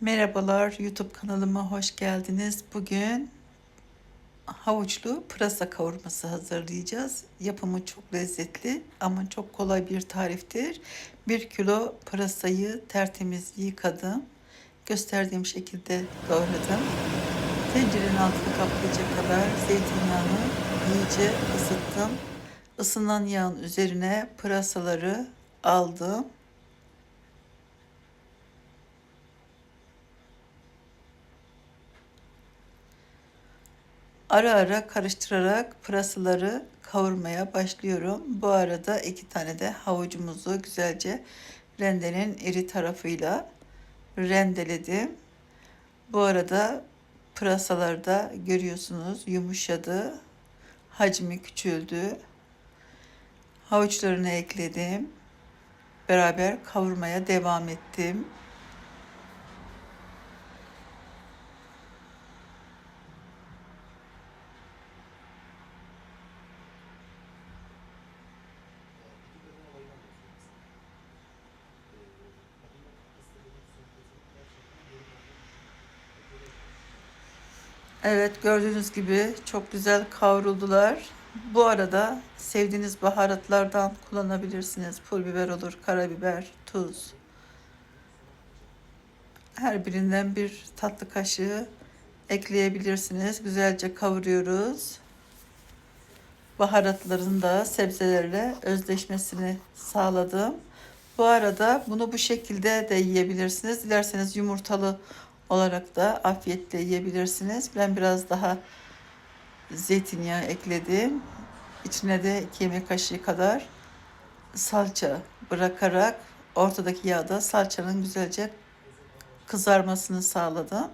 Merhabalar YouTube kanalıma hoş geldiniz. Bugün havuçlu pırasa kavurması hazırlayacağız. Yapımı çok lezzetli ama çok kolay bir tariftir. 1 kilo pırasayı tertemiz yıkadım. Gösterdiğim şekilde doğradım. Tencerenin altını kaplayacak kadar zeytinyağını iyice ısıttım. Isınan yağın üzerine pırasaları aldım. Ara ara karıştırarak pırasaları kavurmaya başlıyorum. Bu arada iki tane de havucumuzu güzelce rendenin iri tarafıyla rendeledim. Bu arada pırasalar da görüyorsunuz yumuşadı. Hacmi küçüldü. Havuçlarını ekledim. Beraber kavurmaya devam ettim. Evet gördüğünüz gibi çok güzel kavruldular. Bu arada sevdiğiniz baharatlardan kullanabilirsiniz. Pul biber olur, karabiber, tuz. Her birinden bir tatlı kaşığı ekleyebilirsiniz. Güzelce kavuruyoruz. Baharatların da sebzelerle özleşmesini sağladım. Bu arada bunu bu şekilde de yiyebilirsiniz. Dilerseniz yumurtalı olarak da afiyetle yiyebilirsiniz. Ben biraz daha zeytinyağı ekledim. İçine de 2 yemek kaşığı kadar salça bırakarak ortadaki yağda salçanın güzelce kızarmasını sağladım.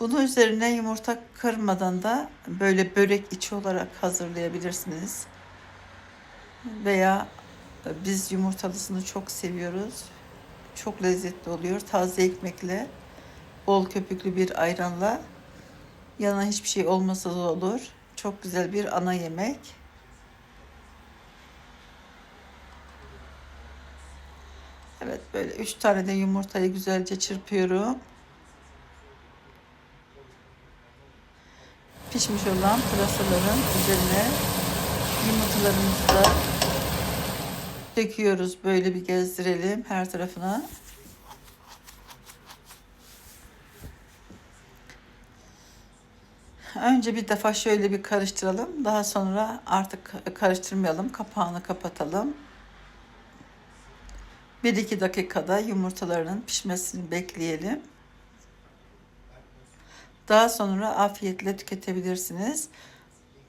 Bunu üzerine yumurta kırmadan da böyle börek içi olarak hazırlayabilirsiniz. Veya biz yumurtalısını çok seviyoruz. Çok lezzetli oluyor. Taze ekmekle bol köpüklü bir ayranla yanına hiçbir şey olmasa da olur. Çok güzel bir ana yemek. Evet böyle üç tane de yumurtayı güzelce çırpıyorum. Pişmiş olan pırasaların üzerine yumurtalarımızı da döküyoruz. Böyle bir gezdirelim her tarafına. Önce bir defa şöyle bir karıştıralım. Daha sonra artık karıştırmayalım. Kapağını kapatalım. 1-2 dakikada yumurtalarının pişmesini bekleyelim. Daha sonra afiyetle tüketebilirsiniz.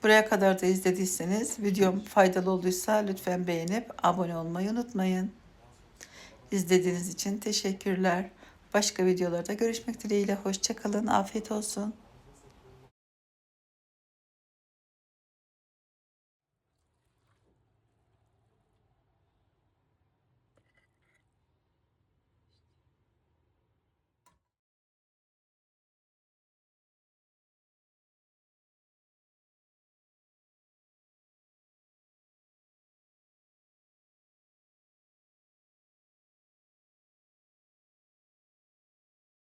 Buraya kadar da izlediyseniz videom faydalı olduysa lütfen beğenip abone olmayı unutmayın. İzlediğiniz için teşekkürler. Başka videolarda görüşmek dileğiyle. Hoşçakalın. Afiyet olsun.